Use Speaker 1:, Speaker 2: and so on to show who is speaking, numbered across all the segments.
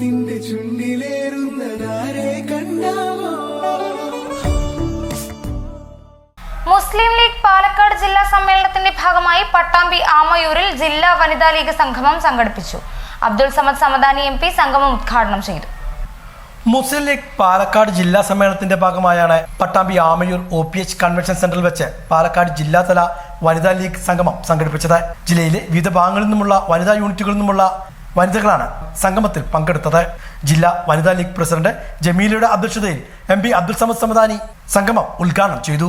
Speaker 1: നിന്റെ ചുണ്ടിലേറുന്നതാരെ കണ്ടാവോ
Speaker 2: മുസ്ലിം ലീഗ് പാലക്കാട് ജില്ലാ സമ്മേളനത്തിന്റെ ഭാഗമായി പട്ടാമ്പി ആമയൂരിൽ ജില്ലാ വനിതാ ലീഗ് സംഗമം സംഘടിപ്പിച്ചു. അബ്ദുൾ സമദ് സമദാനി എം പി സംഗമം ഉദ്ഘാടനം ചെയ്തു.
Speaker 3: മുസ്ലിം ലീഗ് പാലക്കാട് ജില്ലാ സമ്മേളനത്തിന്റെ ഭാഗമായാണ് Pattambi Amayur O P H convention സെന്ററിൽ വെച്ച് പാലക്കാട് ജില്ലാതല വനിതാ ലീഗ് സംഗമം സംഘടിപ്പിച്ചത്. ജില്ലയിലെ വിവിധ ഭാഗങ്ങളിൽ നിന്നുമുള്ള വനിതാ യൂണിറ്റുകളിൽ നിന്നുമുള്ള വനിതകളാണ് സംഗമത്തിൽ പങ്കെടുത്തത്. ജില്ലാ വനിതാ ലീഗ് പ്രസിഡന്റ് ജമീലയുടെ അധ്യക്ഷതയിൽ എം പി അബ്ദുൽ സമദ് സമദാനി സംഗമം ഉദ്ഘാടനം ചെയ്തു.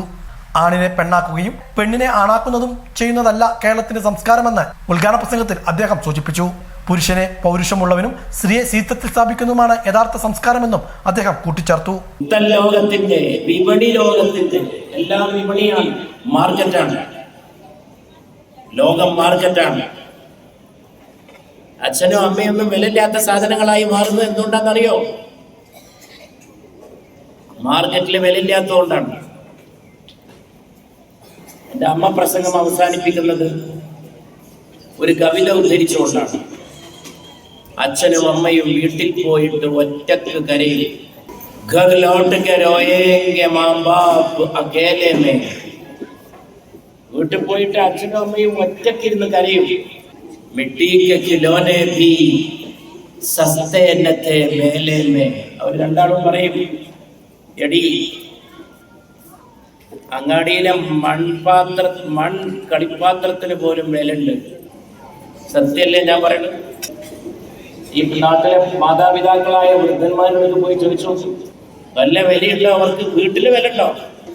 Speaker 3: ആണിനെ പെണ്ണാക്കുകയും പെണ്ണിനെ ആണാക്കുന്നതും ചെയ്യുന്നതല്ല കേരളത്തിന്റെ സംസ്കാരമെന്ന് ഉദ്ഘാടന പ്രസംഗത്തിൽ അദ്ദേഹം സൂചിപ്പിച്ചു. പുരുഷനെ പൗരുഷമുള്ളവനും സ്ത്രീയെ സീത്തത്തിൽ സ്ഥാപിക്കുന്നതുമാണ് യഥാർത്ഥ സംസ്കാരമെന്നും അദ്ദേഹം കൂട്ടിച്ചേർത്തു.
Speaker 4: ലോകത്തിന്റെ വിപണി ലോകത്തിന്റെ എല്ലാ വിപണിയാണ് മാർക്കറ്റാണ്. ലോകം മാർക്കറ്റാണ്. അച്ഛനും അമ്മയൊന്നും വിലയില്ലാത്ത സാധനങ്ങളായി മാറുന്നത് എന്തുകൊണ്ടാണെന്നറിയോ മാർക്കറ്റിൽ വിലയില്ലാത്തതുകൊണ്ടാണ് എൻ്റെ അമ്മ പ്രസംഗം അവസാനിപ്പിക്കുന്നത് ഒരു കവിത ഉദ്ധരിച്ചുകൊണ്ടാണ് അച്ഛനും അമ്മയും വീട്ടിൽ പോയിട്ട് ഒറ്റക്ക് കരയിൽ घर लौट के रोएंगे माँ बाप अकेले में വീട്ടിൽ പോയിട്ട് അച്ഛനും അമ്മയും ഒറ്റക്കിരുന്ന് കരയും മിട്ടിക്ക് കിലോനെ ഭീ സസ്തേ എന്നത്തെ മേലെ മേ. അവർ രണ്ടാളും പറയും എടി അങ്ങാടിയിലെ മൺപാത്ര മൺ കളിപ്പാത്രത്തിന് പോലും വിലയുണ്ട് സത്യല്ലേ ഞാൻ പറയുന്നത് ഈ നാട്ടിലെ മാതാപിതാക്കളായ വൃദ്ധന്മാരോട് പോയി ചോദിച്ചു നല്ല വിലയുള്ള അവർക്ക്? വീട്ടിൽ വില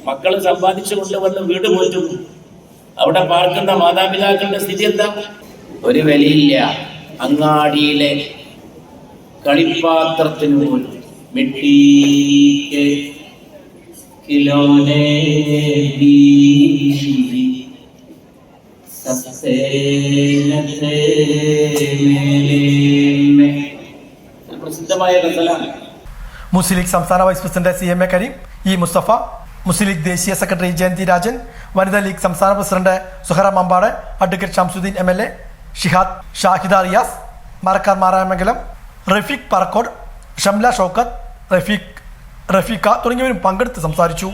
Speaker 4: മക്കൾ സമ്പാദിച്ചു കൊണ്ട് വന്ന് വീട് പോറ്റും. അവിടെ പാർക്കുന്ന മാതാപിതാക്കളുടെ സ്ഥിതി എന്താ? ഒരു വിലയില്ല. അങ്ങാടിയിലെ കളിപ്പാത്രത്തിന് പോലും മിട്ടീക്ക് കിലോനെ
Speaker 3: മുസ്ലിം ലീഗ് സംസ്ഥാന vice president C M A Karim E Musthafa Muslim league ദേശീയ സെക്രട്ടറി ജയന്തി രാജൻ വനിതാ ലീഗ് സംസ്ഥാന president Suhara Mampad advocate Shamsuddin M L A Shihad Shahida Riyas Marakkar Maramangalam Rafeeq Parakkode Shamla Shoukath Rafeeq Rafeekha തുടങ്ങിയവരും പങ്കെടുത്ത് സംസാരിച്ചു.